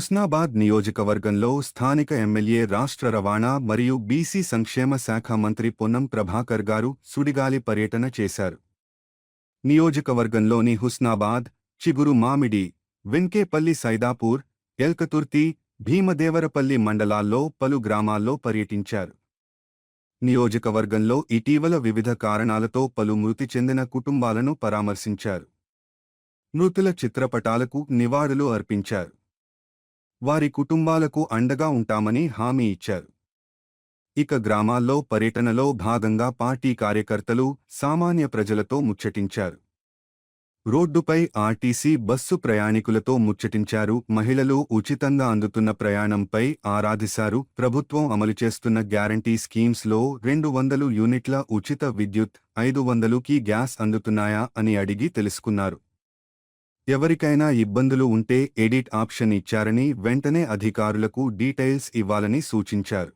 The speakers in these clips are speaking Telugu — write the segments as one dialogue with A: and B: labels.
A: హుస్నాబాద్ నియోజకవర్గంలో స్థానిక ఎమ్మెల్యే రాష్ట్ర రవాణా మరియు బీసీ సంక్షేమ శాఖ మంత్రి పొన్నం ప్రభాకర్ గారు సుడిగాలి పర్యటన చేశారు. నియోజకవర్గంలోని హుస్నాబాద్ చిగురు మామిడి వెంకేపల్లి సైదాపూర్ ఎల్కతుర్తి భీమదేవరపల్లి మండలాల్లో పలు గ్రామాల్లో పర్యటించారు. నియోజకవర్గంలో ఇటీవల వివిధ కారణాలతో పలు మృతి చెందిన కుటుంబాలను పరామర్శించారు. మృతుల చిత్రపటాలకు నివాళులు అర్పించారు. వారి కుటుంబాలకు అండగా ఉంటామని హామీ ఇచ్చారు. ఇక గ్రామాల్లో పర్యటనలో భాగంగా పార్టీ కార్యకర్తలు సామాన్య ప్రజలతో ముచ్చటించారు. రోడ్డుపై ఆర్టీసీ బస్సు ప్రయాణికులతో ముచ్చటించారు. మహిళలు ఉచితంగా అందుతున్న ప్రయాణంపై ఆరాధిశారు. ప్రభుత్వం అమలు చేస్తున్న గ్యారంటీ స్కీమ్స్లో రెండు వందలు యూనిట్ల ఉచిత విద్యుత్ ఐదు వందలుకి గ్యాస్ అందుతున్నాయా అని అడిగి తెలుసుకున్నారు. ఎవరికైనా ఇబ్బందులు ఉంటే ఎడిట్ ఆప్షన్ ఇచ్చారని వెంటనే అధికారులకు డీటెయిల్స్ ఇవ్వాలని సూచించారు.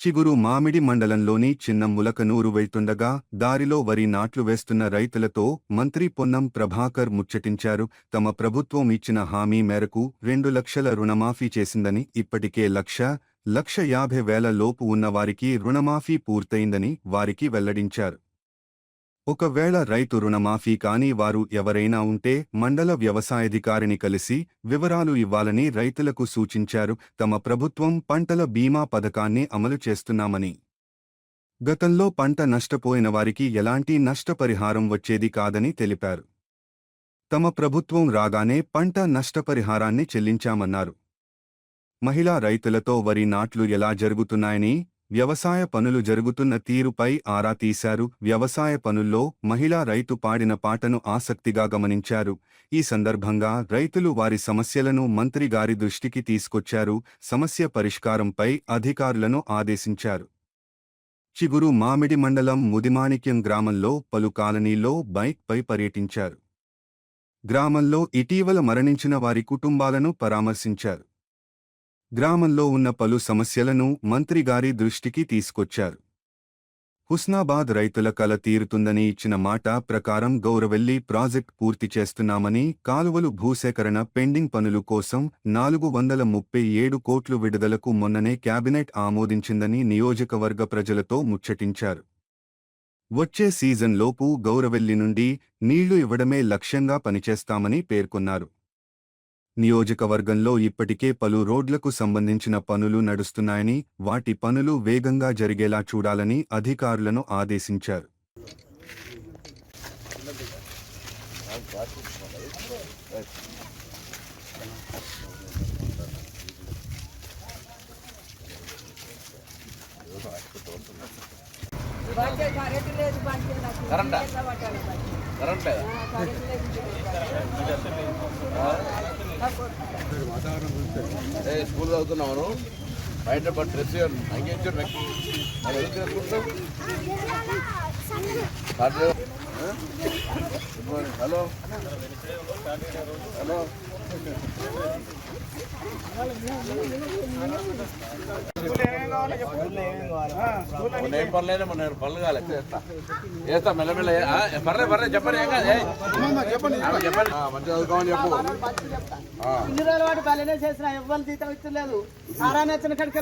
A: చిగురు మామిడి మండలంలోని చిన్న ములకనూరు వెళ్తుండగా దారిలో వరి నాట్లు వేస్తున్న రైతులతో మంత్రి పొన్నం ప్రభాకర్ ముచ్చటించారు. తమ ప్రభుత్వం ఇచ్చిన హామీ మేరకు రెండు లక్షల రుణమాఫీ చేసిందని ఇప్పటికే లక్ష లక్ష యాభై వేల లోపు ఉన్నవారికి రుణమాఫీ పూర్తయిందని వారికి వెల్లడించారు. ఒకవేళ రైతు రుణమాఫీ కాని వారు ఎవరైనా ఉంటే మండల వ్యవసాయాధికారిని కలిసి వివరాలు ఇవ్వాలని రైతులకు సూచించారు. తమ ప్రభుత్వం పంటల బీమా పథకాన్ని అమలు చేస్తున్నామని. గతంలో పంట నష్టపోయిన వారికి ఎలాంటి నష్టపరిహారం వచ్చేది కాదని తెలిపారు. తమ ప్రభుత్వం రాగానే పంట నష్టపరిహారాన్ని చెల్లించామన్నారు. మహిళా రైతులతో వరి నాట్లు ఎలా జరుగుతున్నాయని వ్యవసాయ పనులు జరుగుతున్న తీరుపై ఆరా తీశారు. వ్యవసాయ పనుల్లో మహిళా రైతు పాడిన పాటను ఆసక్తిగా గమనించారు. ఈ సందర్భంగా రైతులు వారి సమస్యలను మంత్రి గారి దృష్టికి తీసుకొచ్చారు. సమస్య పరిష్కారంపై అధికారులను ఆదేశించారు. చిగురు మామిడి మండలం ముదిమాణిక్యం గ్రామంలో పలు కాలనీల్లో బైక్పై పర్యటించారు. గ్రామంలో ఇటీవల మరణించిన వారి కుటుంబాలను పరామర్శించారు. గ్రామంలో ఉన్న పలు సమస్యలను మంత్రిగారి దృష్టికి తీసుకొచ్చారు. హుస్నాబాద్ రైతుల కల తీరుతుందని ఇచ్చిన మాట ప్రకారం గౌరవెల్లి ప్రాజెక్ట్ పూర్తి చేస్తున్నామని కాలువలు భూసేకరణ పెండింగ్ పనులు కోసం నాలుగు వందల ముప్పై ఏడు కోట్లు విడుదలకు మొన్ననే కేబినెట్ ఆమోదించిందని నియోజకవర్గ ప్రజలతో ముచ్చటించారు. వచ్చే సీజన్లోపు గౌరవెల్లి నుండి నీళ్ళు ఇవ్వడమే లక్ష్యంగా పనిచేస్తామని పేర్కొన్నారు. నియోజకవర్గంలో ఇప్పటికే పలు రోడ్లకు సంబంధించిన పనులు నడుస్తున్నాయని వాటి పనులు వేగంగా జరిగేలా చూడాలని అధికారులను ఆదేశించారు.
B: కరెంటా కరెంట్ లేదా ఏ స్కూల్ చదువుతున్నాను బయట బట్ డ్రెస్ అంగేంచారు అది హలో? హలో? ఏం పర్లేదు మొన్న పనులు కాలే. చేస్తా. చేస్తా మెల్లమెల్ల ఆ, పర్లే పర్లే చెప్పండి ఏం కాదు చెప్పండి చెప్పండి. ఆ, చదువుకోమని చెప్పు.
C: ఇన్ని రోజుల పాటు పల్లెనే చేసిన ఎవ్వరు జీతం ఇచ్చలేదు ఆరా నచ్చిన కడికి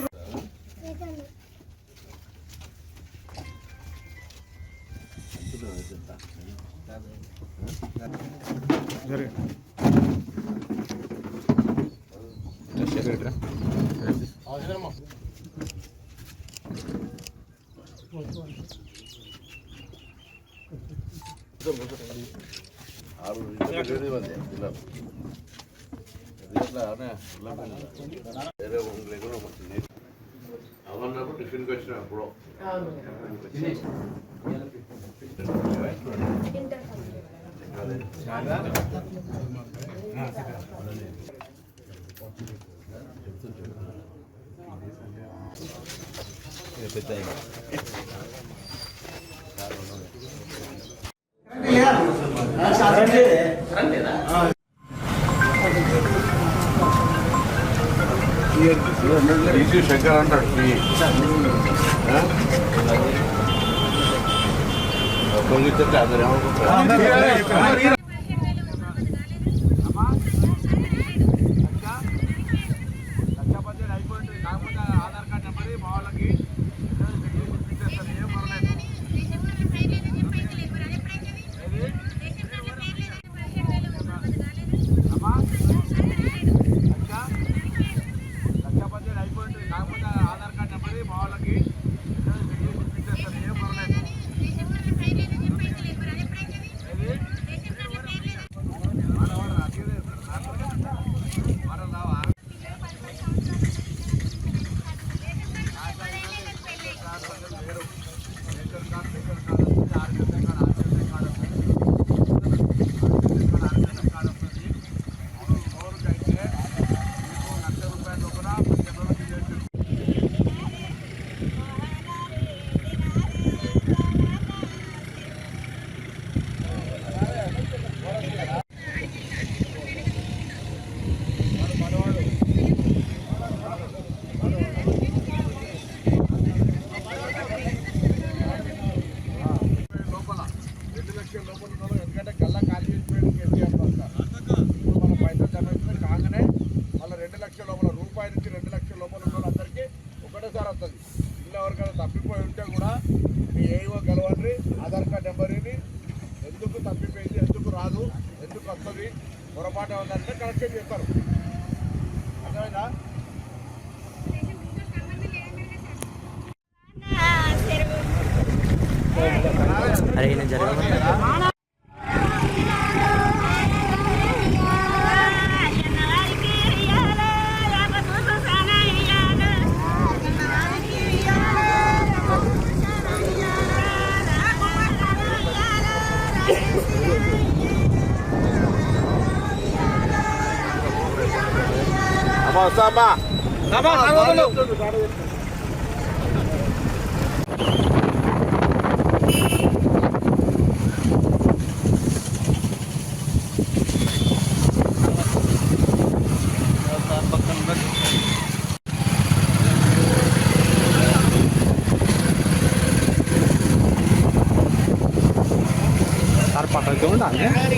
B: ఆరు ఇంటికి మంది పిల్లలు ఇట్లా వేరే లేకుండా అవన్నప్పుడు టిఫిన్కి వచ్చిన అప్పుడు ఈజీ శంకర్ అంటాడు టీ పొంగితే అందరు
D: రెండు ఎందుకంటే కల్లా ఖాళీ చేసిపోయాడు కేసీఆర్ ఇప్పుడు మన పైసలు జమ కాగానే మళ్ళీ రెండు లక్షల లోపల రూపాయి నుంచి రెండు లక్షల లోపల ఉన్న వాళ్ళందరికీ ఒకటేసారి వస్తుంది. ఇలా ఎవరికైనా తప్పిపోయి ఉంటే కూడా మీ ఏవో గెలవండి ఆధార్ కార్డ్ నెంబర్ ఎందుకు తప్పిపోయింది ఎందుకు రాదు ఎందుకు వస్తుంది పొరపాటు ఉందంటే కరెక్షన్ చేస్తారు అర్థమైనా
E: అరే ఈయన జరగమని
D: అమ్మా వస్తా
E: 안 돼?